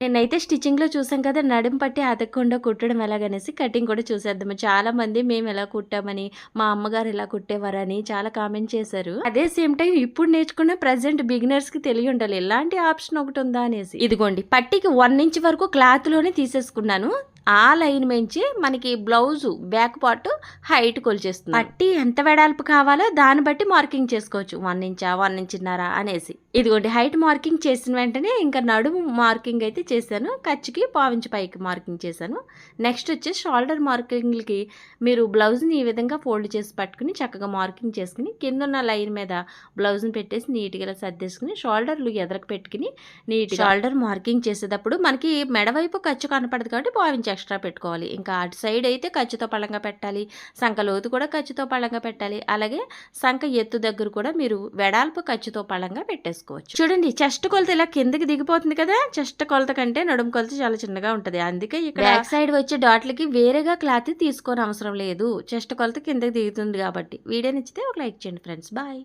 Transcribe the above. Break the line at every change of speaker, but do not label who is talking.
నేనైతే స్టిచ్చింగ్‌లో చూసాం కదా! నడుం పట్టి అతకుండా కుట్టడం ఎలాగనేసి కటింగ్ కూడా చూసేద్దాము. చాలామంది మేము ఎలా కుట్టామని, మా అమ్మగారు ఎలా కుట్టేవారని చాలా కామెంట్ చేశారు. అదే సేమ్ టైం ఇప్పుడు నేర్చుకున్న ప్రజెంట్ బిగినర్స్‌కి తెలియుండాలి. ఎలాంటి ఆప్షన్ ఒకటుందా అనేసి. ఇదిగోండి పట్టికి వన్ ఇంచ్ వరకు క్లాత్‌లోనే తీసేసుకున్నాను. ఆ లైన్ మించి మనకి బ్లౌజు బ్యాక్ పార్ట్ హైట్ కొలిచేస్తుంది పట్టి ఎంత వెడల్పు కావాలో దాన్ని బట్టి మార్కింగ్ చేసుకోవచ్చు. వన్ ఇంచా, 1 ఇంచున్నర అనేసి. ఇదిగోండి హైట్ మార్కింగ్ చేసిన వెంటనే ఇంకా నడుము మార్కింగ్ అయితే చేశాను. ఖర్చుకి పావించి పైకి మార్కింగ్ చేశాను. నెక్స్ట్ వచ్చేసి షోల్డర్ మార్కింగ్‌లకి మీరు బ్లౌజ్‌ని ఈ విధంగా ఫోల్డ్ చేసి పట్టుకుని చక్కగా మార్కింగ్ చేసుకుని కింద ఉన్న లైన్ మీద బ్లౌజ్‌ని పెట్టేసి నీట్‌గా ఇలా సర్దేసుకుని షోల్డర్‌లు ఎదరకు పెట్టుకుని నీట్ షోల్డర్ మార్కింగ్ చేసేటప్పుడు మనకి మెడవైపు ఖర్చు కనపడదు కాబట్టి పావించి ఎక్స్ట్రా పెట్టుకోవాలి. ఇంకా అటు సైడ్ అయితే ఖర్చుతో పళ్ళంగా పెట్టాలి. సంఖలోతు కూడా ఖర్చుతో పళ్ళంగా పెట్టాలి. అలాగే సంఖ ఎత్తు దగ్గర కూడా మీరు వెడాల్పు ఖర్చుతో పళ్ళంగా చేసుకోవచ్చు చూడండి చెస్ట్ కొలత ఇలా కిందకి దిగిపోతుంది కదా! చెస్ట్ కొలత కంటే నడుము కొలత చాలా చిన్నగా ఉంటది. అందుకే ఇక్కడ బ్యాక్ సైడ్ వచ్చే డాట్‌లకి వేరేగా క్లాత్ తీసుకోనవసరం లేదు. చెస్ట్ కొలత కిందకి దిగుతుంది కాబట్టి. వీడియో నచ్చితే ఒక లైక్ చేయండి ఫ్రెండ్స్. బాయ్.